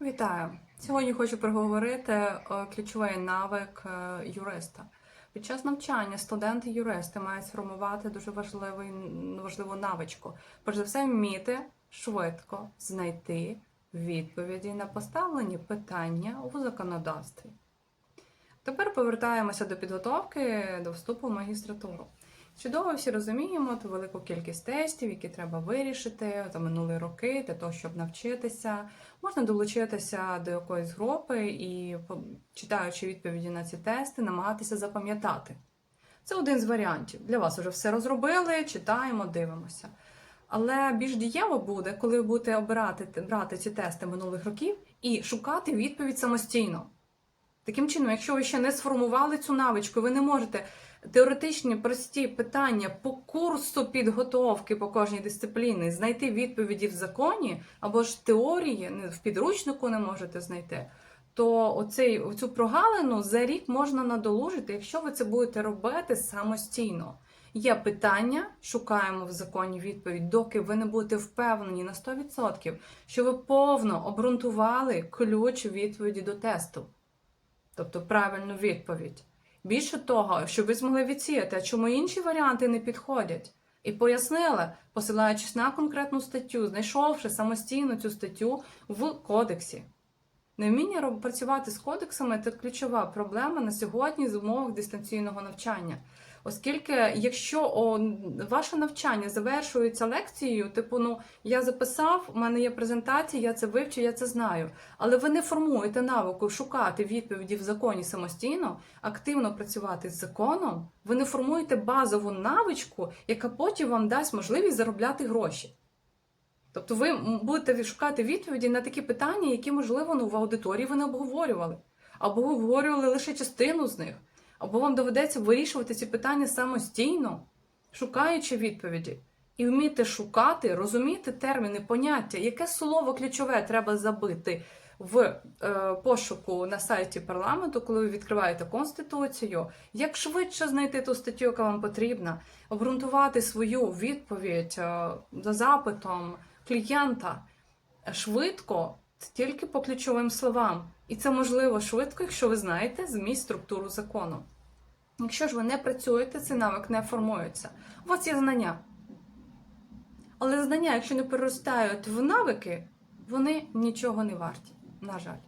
Вітаю! Сьогодні хочу проговорити е, ключовий навик е, юриста. Під час навчання студенти-юристи мають сформувати дуже важливий, важливу навичку. Перш за все, вміти швидко знайти відповіді на поставлені питання у законодавстві. Тепер повертаємося до підготовки до вступу в магістратуру. Чудово всі розуміємо ту велику кількість тестів, які треба вирішити за минулі роки для того, щоб навчитися. Можна долучитися до якоїсь групи і, читаючи відповіді на ці тести, намагатися запам'ятати. Це один з варіантів. Для вас вже все розробили, читаємо, дивимося. Але більш дієво буде, коли ви будете обирати брати ці тести минулих років і шукати відповідь самостійно. Таким чином, якщо ви ще не сформували цю навичку, ви не можете теоретичні прості питання по курсу підготовки по кожній дисципліні знайти відповіді в законі або ж теорії в підручнику не можете знайти, то оцей, оцю прогалину за рік можна надолужити, якщо ви це будете робити самостійно. Є питання, шукаємо в законі відповідь, доки ви не будете впевнені на 100%, що ви повно обґрунтували ключ відповіді до тесту тобто правильну відповідь. Більше того, щоб ви змогли відсіяти, а чому інші варіанти не підходять, і пояснили, посилаючись на конкретну статтю, знайшовши самостійно цю статтю в кодексі. Невміння працювати з кодексами це ключова проблема на сьогодні з умовах дистанційного навчання. Оскільки, якщо о, ваше навчання завершується лекцією, типу, ну я записав, у мене є презентація, я це вивчу, я це знаю. Але ви не формуєте навику шукати відповіді в законі самостійно, активно працювати з законом, ви не формуєте базову навичку, яка потім вам дасть можливість заробляти гроші. Тобто ви будете шукати відповіді на такі питання, які, можливо, ну, в аудиторії ви не обговорювали, або обговорювали лише частину з них, або вам доведеться вирішувати ці питання самостійно, шукаючи відповіді. І вміти шукати, розуміти терміни, поняття, яке слово ключове треба забити в е, пошуку на сайті парламенту, коли ви відкриваєте конституцію, як швидше знайти ту статтю, яка вам потрібна, обґрунтувати свою відповідь е, за запитом клієнта швидко, тільки по ключовим словам. І це можливо швидко, якщо ви знаєте зміст структуру закону. Якщо ж ви не працюєте, цей навик не формується. У вас є знання. Але знання, якщо не переростають в навики, вони нічого не варті. На жаль.